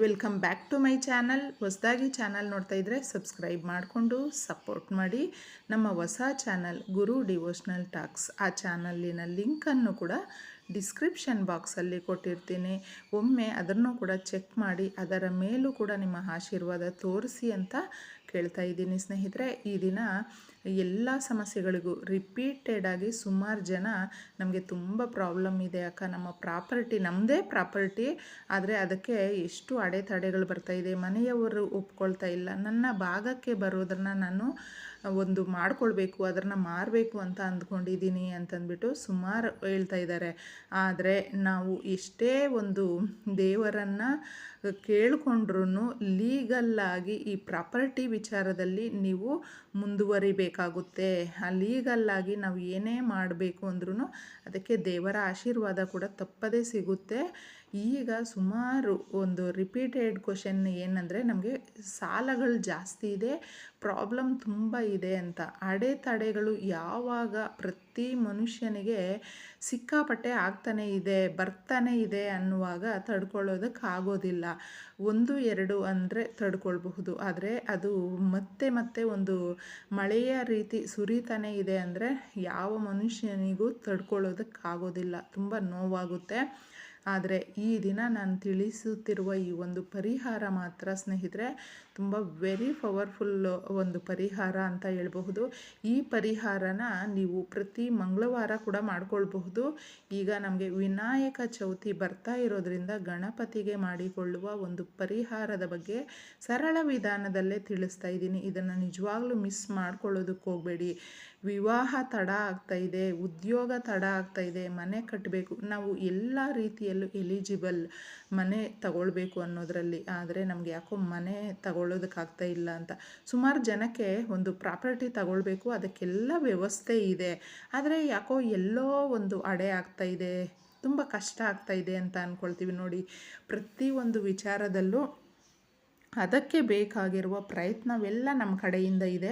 Welcome back to my channel ಹೊಸದಾಗಿ channel ನೋಡ್ತಾ ಇದ್ದರೆ ಸಬ್ಸ್ಕ್ರೈಬ್ ಮಾಡಿಕೊಂಡು ಸಪೋರ್ಟ್ ಮಾಡಿ. ನಮ್ಮ ಹೊಸ ಚಾನಲ್ ಗುರು ಡಿವೋಷ್ನಲ್ ಟಾಕ್ಸ್ ಆ ಚಾನಲ್ಲಿನ ಲಿಂಕನ್ನು ಕೂಡ ಡಿಸ್ಕ್ರಿಪ್ಷನ್ ಬಾಕ್ಸಲ್ಲಿ ಕೊಟ್ಟಿರ್ತೀನಿ. ಒಮ್ಮೆ ಅದನ್ನು ಕೂಡ ಚೆಕ್ ಮಾಡಿ, ಅದರ ಮೇಲೂ ಕೂಡ ನಿಮ್ಮ ಆಶೀರ್ವಾದ ತೋರಿಸಿ ಅಂತ ಕೇಳ್ತಾ ಇದ್ದೀನಿ ಸ್ನೇಹಿತರೆ. ಈ ದಿನ ಎಲ್ಲ ಸಮಸ್ಯೆಗಳಿಗೂ ರಿಪೀಟೆಡ್ ಆಗಿ ಸುಮಾರು ಜನ ನಮಗೆ ತುಂಬ ಪ್ರಾಬ್ಲಮ್ ಇದೆ ಅಕ್ಕ. ನಮ್ಮ ಪ್ರಾಪರ್ಟಿ ನಮ್ಮದೇ ಪ್ರಾಪರ್ಟಿ ಆದರೆ ಅದಕ್ಕೆ ಎಷ್ಟು ಅಡೆತಡೆಗಳು ಬರ್ತಾ ಇದೆ, ಮನೆಯವರು ಒಪ್ಕೊಳ್ತಾ ಇಲ್ಲ. ನನ್ನ ಭಾಗಕ್ಕೆ ಬರೋದನ್ನು ನಾನು ಒಂದು ಮಾಡ್ಕೊಳ್ಬೇಕು, ಅದನ್ನು ಮಾರಬೇಕು ಅಂತ ಅಂದ್ಕೊಂಡಿದ್ದೀನಿ ಅಂತಂದ್ಬಿಟ್ಟು ಸುಮಾರು ಹೇಳ್ತಾ ಇದ್ದಾರೆ ಆದರೆ ನಾವು ಎಷ್ಟೇ ಒಂದು ದೇವರನ್ನು ಕೇಳಿಕೊಂಡ್ರೂ ಲೀಗಲ್ಲಾಗಿ ಈ ಪ್ರಾಪರ್ಟಿ ವಿಚಾರದಲ್ಲಿ ನೀವು ಮುಂದುವರಿಬೇಕಾಗುತ್ತೆ. ಆ ಲೀಗಲ್ಲಾಗಿ ನಾವು ಏನೇ ಮಾಡಬೇಕು ಅಂದ್ರೂ ಅದಕ್ಕೆ ದೇವರ ಆಶೀರ್ವಾದ ಕೂಡ ತಪ್ಪದೇ ಸಿಗುತ್ತೆ. ಈಗ ಸುಮಾರು ಒಂದು ರಿಪೀಟೆಡ್ ಕ್ವಶನ್ ಏನಂದರೆ ನಮಗೆ ಸಾಲಗಳು ಜಾಸ್ತಿ ಇದೆ ಪ್ರಾಬ್ಲಮ್ ತುಂಬ ಇದೆ ಅಂತ. ಅಡೆತಡೆಗಳು ಯಾವಾಗ ಪ್ರತಿ ಮನುಷ್ಯನಿಗೆ ಸಿಕ್ಕಾಪಟ್ಟೆ ಆಗ್ತಾನೆ ಇದೆ, ಬರ್ತಾನೆ ಇದೆ ಅನ್ನುವಾಗ ತಡ್ಕೊಳ್ಳೋದಕ್ಕಾಗೋದಿಲ್ಲ. ಒಂದು, ಎರಡು ಅಂದರೆ ತಡ್ಕೊಳ್ಬಹುದು. ಆದರೆ ಅದು ಮತ್ತೆ ಮತ್ತೆ ಒಂದು ಮಳೆಯ ರೀತಿ ಸುರಿತಾನೆ ಇದೆ ಅಂದರೆ ಯಾವ ಮನುಷ್ಯನಿಗೂ ತಡ್ಕೊಳ್ಳೋದಕ್ಕಾಗೋದಿಲ್ಲ. ತುಂಬ ನೋವಾಗುತ್ತೆ. ಆದರೆ ಈ ದಿನ ನಾನು ತಿಳಿಸುತ್ತಿರುವ ಈ ಒಂದು ಪರಿಹಾರ ಮಾತ್ರ ಸ್ನೇಹಿತರೆ, ತುಂಬ ವೆರಿ ಪವರ್ಫುಲ್ ಒಂದು ಪರಿಹಾರ ಅಂತ ಹೇಳಬಹುದು. ಈ ಪರಿಹಾರನ ನೀವು ಪ್ರತಿ ಮಂಗಳವಾರ ಕೂಡ ಮಾಡಿಕೊಳ್ಬಹುದು. ಈಗ ನಮಗೆ ವಿನಾಯಕ ಚೌತಿ ಬರ್ತಾ ಇರೋದ್ರಿಂದ ಗಣಪತಿಗೆ ಮಾಡಿಕೊಳ್ಳುವ ಒಂದು ಪರಿಹಾರದ ಬಗ್ಗೆ ಸರಳ ವಿಧಾನದಲ್ಲೇ ತಿಳಿಸ್ತಾ ಇದ್ದೀನಿ. ಇದನ್ನು ನಿಜವಾಗ್ಲೂ ಮಿಸ್ ಮಾಡ್ಕೊಳ್ಳೋದಕ್ಕೆ ಹೋಗಬೇಡಿ. ವಿವಾಹ ತಡ ಆಗ್ತಾ ಇದೆ, ಉದ್ಯೋಗ ತಡ ಆಗ್ತಾ ಇದೆ, ಮನೆ ಕಟ್ಟಬೇಕು ನಾವು ಎಲ್ಲ ರೀತಿಯಲ್ಲೂ ಎಲಿಜಿಬಲ್ ಮನೆ ತಗೊಳ್ಬೇಕು ಅನ್ನೋದರಲ್ಲಿ. ಆದರೆ ನಮಗೆ ಯಾಕೋ ಮನೆ ತಗೊಳ್ಳೋದಕ್ಕಾಗ್ತಾ ಇಲ್ಲ ಅಂತ. ಸುಮಾರು ಜನಕ್ಕೆ ಒಂದು ಪ್ರಾಪರ್ಟಿ ತಗೊಳ್ಬೇಕು, ಅದಕ್ಕೆಲ್ಲ ವ್ಯವಸ್ಥೆ ಇದೆ. ಆದರೆ ಯಾಕೋ ಎಲ್ಲೋ ಒಂದು ಅಡೆ ಆಗ್ತಾ ಇದೆ, ತುಂಬ ಕಷ್ಟ ಆಗ್ತಾ ಇದೆ ಅಂತ ಅಂದ್ಕೊಳ್ತೀವಿ ನೋಡಿ. ಪ್ರತಿಯೊಂದು ವಿಚಾರದಲ್ಲೂ ಅದಕ್ಕೆ ಬೇಕಾಗಿರುವ ಪ್ರಯತ್ನವೆಲ್ಲ ನಮ್ಮ ಕಡೆಯಿಂದ ಇದೆ.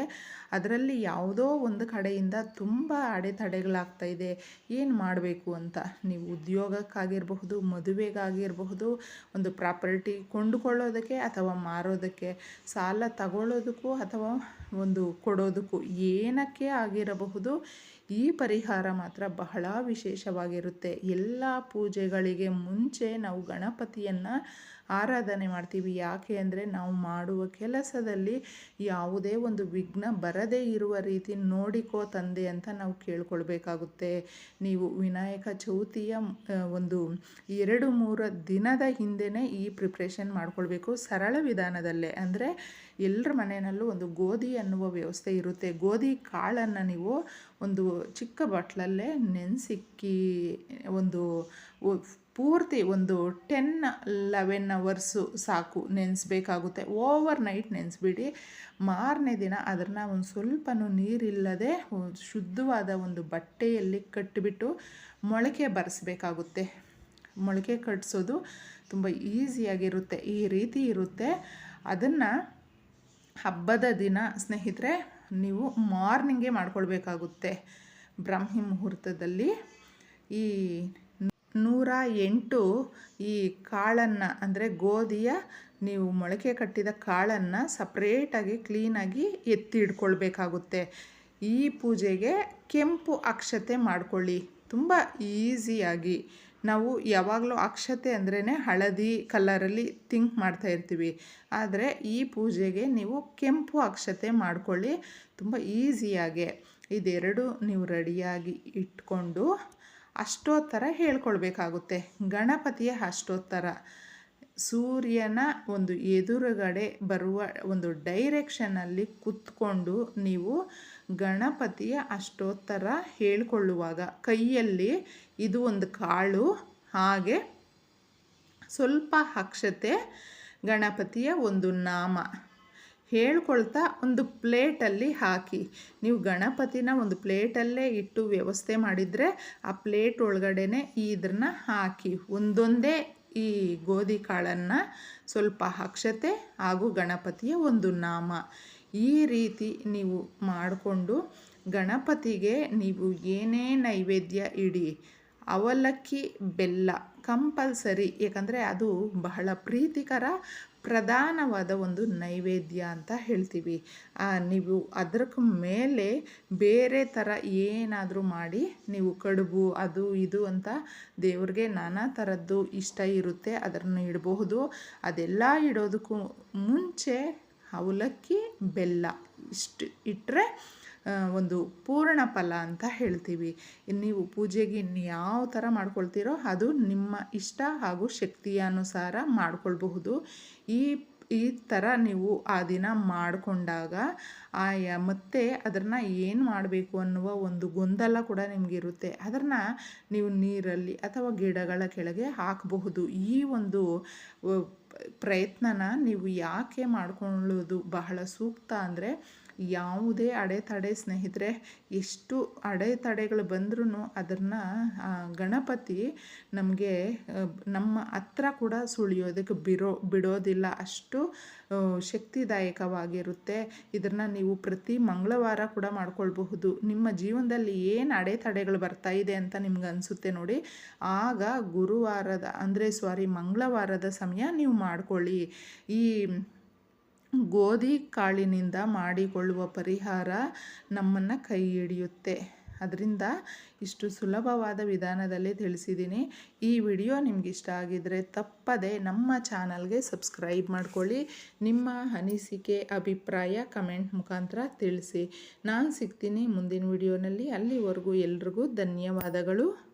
ಅದರಲ್ಲಿ ಯಾವುದೋ ಒಂದು ಕಡೆಯಿಂದ ತುಂಬ ಅಡೆತಡೆಗಳಾಗ್ತಾ ಇದೆ. ಏನು ಮಾಡಬೇಕು ಅಂತ? ನೀವು ಉದ್ಯೋಗಕ್ಕಾಗಿರಬಹುದು, ಮದುವೆಗಾಗಿರಬಹುದು, ಒಂದು ಪ್ರಾಪರ್ಟಿ ಕೊಂಡುಕೊಳ್ಳೋದಕ್ಕೆ ಅಥವಾ ಮಾರೋದಕ್ಕೆ, ಸಾಲ ತಗೊಳ್ಳೋದಕ್ಕೂ ಅಥವಾ ಒಂದು ಕೊಡೋದಕ್ಕೂ ಏನಕ್ಕೆ ಆಗಿರಬಹುದು ಈ ಪರಿಹಾರ ಮಾತ್ರ ಬಹಳ ವಿಶೇಷವಾಗಿರುತ್ತೆ. ಎಲ್ಲ ಪೂಜೆಗಳಿಗೆ ಮುಂಚೆ ನಾವು ಗಣಪತಿಯನ್ನು ಆರಾಧನೆ ಮಾಡ್ತೀವಿ. ಯಾಕೆ ಅಂದರೆ ನಾವು ಮಾಡುವ ಕೆಲಸದಲ್ಲಿ ಯಾವುದೇ ಒಂದು ವಿಘ್ನ ಬರದೇ ಇರುವ ರೀತಿ ನೋಡಿಕೋ ತಂದೆ ಅಂತ ನಾವು ಕೇಳ್ಕೊಳ್ಬೇಕಾಗುತ್ತೆ. ನೀವು ವಿನಾಯಕ ಚೌತಿಯ ಒಂದು ಎರಡು ಮೂರು ದಿನದ ಹಿಂದೆಯೇ ಈ ಪ್ರಿಪ್ರೇಷನ್ ಮಾಡ್ಕೊಳ್ಬೇಕು. ಸರಳ ವಿಧಾನದಲ್ಲೇ. ಅಂದರೆ ಎಲ್ಲರ ಮನೆಯಲ್ಲೂ ಒಂದು ಗೋಧಿ ಅನ್ನುವ ವ್ಯವಸ್ಥೆ ಇರುತ್ತೆ. ಗೋಧಿ ಕಾಳನ್ನು ನೀವು ಒಂದು ಚಿಕ್ಕ ಬಟ್ಲಲ್ಲೇ ನೆನೆಸಿಕ್ಕಿ ಒಂದು ಪೂರ್ತಿ ಒಂದು ಟೆನ್ ಲೆವೆನ್ ಅವರ್ಸು ಸಾಕು ನೆನೆಸ್ಬೇಕಾಗುತ್ತೆ. Over night ನೆನೆಸ್ಬಿಡಿ. ಮಾರನೇ ದಿನ ಅದನ್ನು ಒಂದು ಸ್ವಲ್ಪನೂ ನೀರಿಲ್ಲದೆ ಶುದ್ಧವಾದ ಒಂದು ಬಟ್ಟೆಯಲ್ಲಿ ಕಟ್ಟಿಬಿಟ್ಟು ಮೊಳಕೆ ಬರೆಸ್ಬೇಕಾಗುತ್ತೆ. ಮೊಳಕೆ ಕಟ್ಟಿಸೋದು ತುಂಬ ಈಸಿಯಾಗಿರುತ್ತೆ. ಈ ರೀತಿ ಇರುತ್ತೆ. ಅದನ್ನು ಹಬ್ಬದ ದಿನ ಸ್ನೇಹಿತರೆ, ನೀವು ಮಾರ್ನಿಂಗೇ ಮಾಡ್ಕೊಳ್ಬೇಕಾಗುತ್ತೆ. ಬ್ರಾಹ್ಮಿ ಮುಹೂರ್ತದಲ್ಲಿ ಈ ನೂರ ಎಂಟು ಈ ಕಾಳನ್ನು, ಅಂದರೆ ಗೋಧಿಯ ನೀವು ಮೊಳಕೆ ಕಟ್ಟಿದ ಕಾಳನ್ನು ಸಪ್ರೇಟಾಗಿ ಕ್ಲೀನಾಗಿ ಎತ್ತಿ ಇಟ್ಕೊಳ್ಬೇಕಾಗುತ್ತೆ ಈ ಪೂಜೆಗೆ ಕೆಂಪು ಅಕ್ಷತೆ ಮಾಡಿಕೊಳ್ಳಿ. ತುಂಬ ಈಸಿಯಾಗಿ ನಾವು ಯಾವಾಗಲೂ ಅಕ್ಷತೆ ಅಂದ್ರೇ ಹಳದಿ ಕಲರಲ್ಲಿ ಥಿಂಕ್ ಮಾಡ್ತಾ ಇರ್ತೀವಿ. ಆದರೆ ಈ ಪೂಜೆಗೆ ನೀವು ಕೆಂಪು ಅಕ್ಷತೆ ಮಾಡಿಕೊಳ್ಳಿ. ತುಂಬ ಈಸಿಯಾಗೆ ಇದೆರಡು ನೀವು ರೆಡಿಯಾಗಿ ಇಟ್ಕೊಂಡು ಅಷ್ಟೋತ್ತರ ಹೇಳ್ಕೊಳ್ಬೇಕಾಗುತ್ತೆ. ಗಣಪತಿಯ ಅಷ್ಟೋತ್ತರ. ಸೂರ್ಯನ ಒಂದು ಎದುರುಗಡೆ ಬರುವ ಒಂದು ಡೈರೆಕ್ಷನಲ್ಲಿ ಕುತ್ಕೊಂಡು ನೀವು ಗಣಪತಿಯ ಅಷ್ಟೋತ್ತರ ಹೇಳ್ಕೊಳ್ಳುವಾಗ ಕೈಯಲ್ಲಿ ಇದು ಒಂದು ಕಾಳು, ಹಾಗೆ ಸ್ವಲ್ಪ ಅಕ್ಷತೆ ಗಣಪತಿಯ ಒಂದು ನಾಮ. ಹೇಳ್ಕೊಳ್ತಾ ಒಂದು ಪ್ಲೇಟಲ್ಲಿ ಹಾಕಿ. ನೀವು ಗಣಪತಿನ ಒಂದು ಪ್ಲೇಟಲ್ಲೇ ಇಟ್ಟು ವ್ಯವಸ್ಥೆ ಮಾಡಿದರೆ ಆ ಪ್ಲೇಟ್ ಒಳಗಡೆ ಇದನ್ನ ಹಾಕಿ. ಒಂದೊಂದೇ ಈ ಗೋಧಿ ಕಾಳನ್ನು ಸ್ವಲ್ಪ ಅಕ್ಷತೆ ಹಾಗೂ ಗಣಪತಿಯ ಒಂದು ನಾಮ. ಈ ರೀತಿ ನೀವು ಮಾಡಿಕೊಂಡು ಗಣಪತಿಗೆ ನೀವು ಏನೇ ನೈವೇದ್ಯ ಇಡಿ, ಅವಲಕ್ಕಿ, ಬೆಲ್ಲ ಕಂಪಲ್ಸರಿ ಏಕೆಂದರೆ ಅದು ಬಹಳ ಪ್ರೀತಿಕರ, ಪ್ರಧಾನವಾದ ಒಂದು ನೈವೇದ್ಯ ಅಂತ ಹೇಳ್ತೀವಿ. ನೀವು ಅದಕ್ಕೆ ಮೇಲೆ ಬೇರೆ ಥರ ಏನಾದರೂ ಮಾಡಿ, ನೀವು ಕಡುಬು, ಅದು ಇದು ಅಂತ ದೇವ್ರಿಗೆ ನಾನಾ ಥರದ್ದು ಇಷ್ಟ ಇರುತ್ತೆ ಅದನ್ನು ಇಡಬಹುದು. ಅದೆಲ್ಲ ಇಡೋದಕ್ಕೂ ಮುಂಚೆ ಅವಲಕ್ಕಿ, ಬೆಲ್ಲ ಇಷ್ಟು ಇಟ್ಟರೆ ಒಂದು ಪೂರ್ಣ ಫಲ ಅಂತ ಹೇಳ್ತೀವಿ. ನೀವು ಪೂಜೆಗೆ ಯಾವ ಥರ ಮಾಡ್ಕೊಳ್ತೀರೋ ಅದು ನಿಮ್ಮ ಇಷ್ಟ ಹಾಗೂ ಶಕ್ತಿಯ ಅನುಸಾರ ಮಾಡ್ಕೊಳ್ಬಹುದು. ಈ ಈ ಥರ ನೀವು ಆ ದಿನ ಮಾಡಿಕೊಂಡಾಗ ಆಯ, ಮತ್ತೆ ಅದನ್ನು ಏನು ಮಾಡಬೇಕು ಅನ್ನುವ ಒಂದು ಗೊಂದಲ ಕೂಡ ನಿಮಗಿರುತ್ತೆ. ಅದನ್ನು ನೀವು ನೀರಲ್ಲಿ ಅಥವಾ ಗಿಡಗಳ ಕೆಳಗೆ ಹಾಕಬಹುದು. ಈ ಒಂದು ಪ್ರಯತ್ನನ ನೀವು ಯಾಕೆ ಮಾಡಿಕೊಳ್ಳೋದು ಬಹಳ ಸೂಕ್ತ ಅಂದರೆ ಯಾವುದೇ ಅಡೆತಡೆ ಸ್ನೇಹಿತರೆ, ಎಷ್ಟು ಅಡೆತಡೆಗಳು ಬಂದ್ರೂ ಅದನ್ನು ಗಣಪತಿ ನಮಗೆ ನಮ್ಮ ಹತ್ರ ಕೂಡ ಸುಳಿಯೋದಕ್ಕೆ ಬಿರೋ, ಬಿಡೋದಿಲ್ಲ. ಅಷ್ಟು ಶಕ್ತಿದಾಯಕವಾಗಿರುತ್ತೆ. ಇದನ್ನು ನೀವು ಪ್ರತಿ ಮಂಗಳವಾರ ಕೂಡ ಮಾಡ್ಕೊಳ್ಬಹುದು. ನಿಮ್ಮ ಜೀವನದಲ್ಲಿ ಏನು ಅಡೆತಡೆಗಳು ಬರ್ತಾ ಇದೆ ಅಂತ ನಿಮ್ಗೆ ಅನಿಸುತ್ತೆ ನೋಡಿ. ಆಗ ಗುರುವಾರದ, ಅಂದರೆ ಸಾರಿ, ಮಂಗಳವಾರದ ಸಮಯ ನೀವು ಮಾಡ್ಕೊಳ್ಳಿ. ಈ ಗೋಧಿ ಕಾಳಿನಿಂದ ಮಾಡಿಕೊಳ್ಳುವ ಪರಿಹಾರ ನಮ್ಮನ್ನು ಕೈ ಹಿಡಿಯುತ್ತೆ. ಅದರಿಂದ ಇಷ್ಟು ಸುಲಭವಾದ ವಿಧಾನದಲ್ಲಿ ತಿಳಿಸಿದ್ದೀನಿ. ಈ ವಿಡಿಯೋ ನಿಮ್ಗೆ ಇಷ್ಟ ಆಗಿದ್ದರೆ ತಪ್ಪದೆ ನಮ್ಮ ಚಾನಲ್ಗೆ ಸಬ್ಸ್ಕ್ರೈಬ್ ಮಾಡ್ಕೊಳ್ಳಿ. ನಿಮ್ಮ ಅನಿಸಿಕೆ, ಅಭಿಪ್ರಾಯ ಕಮೆಂಟ್ ಮುಖಾಂತರ ತಿಳಿಸಿ. ನಾನು ಸಿಗ್ತೀನಿ ಮುಂದಿನ ವಿಡಿಯೋನಲ್ಲಿ. ಅಲ್ಲಿವರೆಗೂ ಎಲ್ರಿಗೂ ಧನ್ಯವಾದಗಳು.